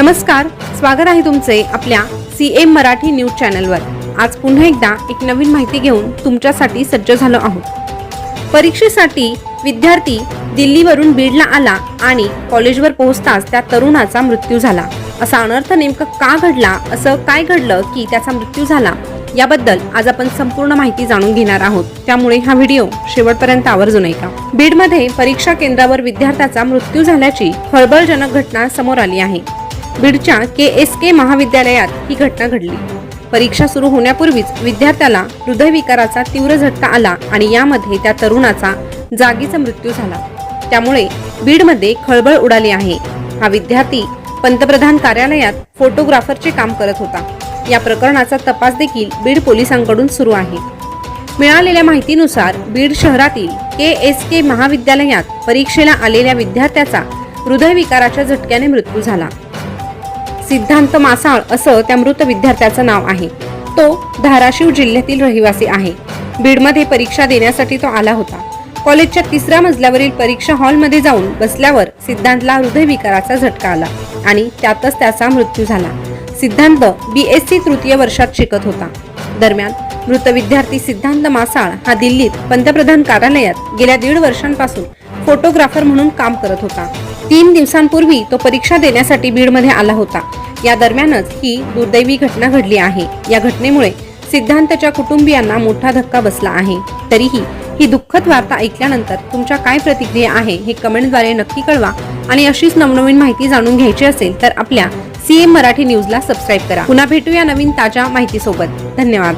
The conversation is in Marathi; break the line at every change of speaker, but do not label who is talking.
नमस्कार स्वागत आहे तुमचे आपल्या सी एम मराठी न्यूज चॅनलवर. आज पुन्हा एकदा एक नवीन माहिती घेऊन तुमच्यासाठी सज्ज झालो आहोत. परीक्षेसाठी विद्यार्थी दिल्लीवरून बीडला आला आणि कॉलेजवर पोहोचताच त्या तरुणाचा मृत्यू झाला. असा अनर्थ नेमकं का घडला असं काय घडलं की त्याचा मृत्यू झाला याबद्दल आज आपण संपूर्ण माहिती जाणून घेणार आहोत. त्यामुळे हा व्हिडिओ शेवटपर्यंत आवर्जून ऐका. बीडमध्ये परीक्षा केंद्रावर विद्यार्थ्याचा मृत्यू झाल्याची खळबळजनक घटना समोर आली आहे. बीडच्या के एस के महाविद्यालयात ही घटना घडली. परीक्षा सुरू होण्यापूर्वीच विद्यार्थ्याला हृदयविकाराचा तीव्र झटका आला आणि यामध्ये त्या तरुणाचा जागीचा मृत्यू झाला. त्यामुळे बीडमध्ये खळबळ उडाली आहे. हा विद्यार्थी पंतप्रधान कार्यालयात फोटोग्राफरचे काम करत होता. या प्रकरणाचा तपास देखील बीड पोलिसांकडून सुरू आहे. मिळालेल्या माहितीनुसार बीड शहरातील के एस के महाविद्यालयात परीक्षेला आलेल्या विद्यार्थ्याचा हृदयविकाराच्या झटक्याने मृत्यू झाला. सिद्धांत मासाळ असं त्या मृत विद्यार्थ्याचं नाव आहे. तो धाराशिव जिल्ह्यातील रहिवासी आहे. बीडमध्ये परीक्षा देण्यासाठी तो आला होता. कॉलेजच्या तिसऱ्या मजल्यावरील परीक्षा हॉलमध्ये जाऊन बसल्यावर सिद्धांतला हृदयविकाराचा झटका आला आणि त्यातच त्याचा मृत्यू झाला. सिद्धांत बी एस सी तृतीय वर्षात शिकत होता. दरम्यान मृत विद्यार्थी सिद्धांत मासाळ हा दिल्लीत पंतप्रधान कार्यालयात गेल्या दीड वर्षांपासून फोटोग्राफर म्हणून काम करत होता. तीन दिवसांपूर्वी तो परीक्षा देण्यासाठी बीडमध्ये आला होता. या दरम्यानच ही दुर्दैवी घटना घडली आहे. या घटनेमुळे सिद्धांतच्या कुटुंबियांना मोठा धक्का बसला आहे. तरीही ही दुःखद वार्ता ऐकल्यानंतर तुमच्या काय प्रतिक्रिया आहे हे कमेंटद्वारे नक्की कळवा आणि अशीच नवनवीन माहिती जाणून घ्यायची असेल तर आपल्या सीएम मराठी न्यूजला सबस्क्राईब करा. पुन्हा भेटूया नवीन ताज्या माहितीसोबत. धन्यवाद.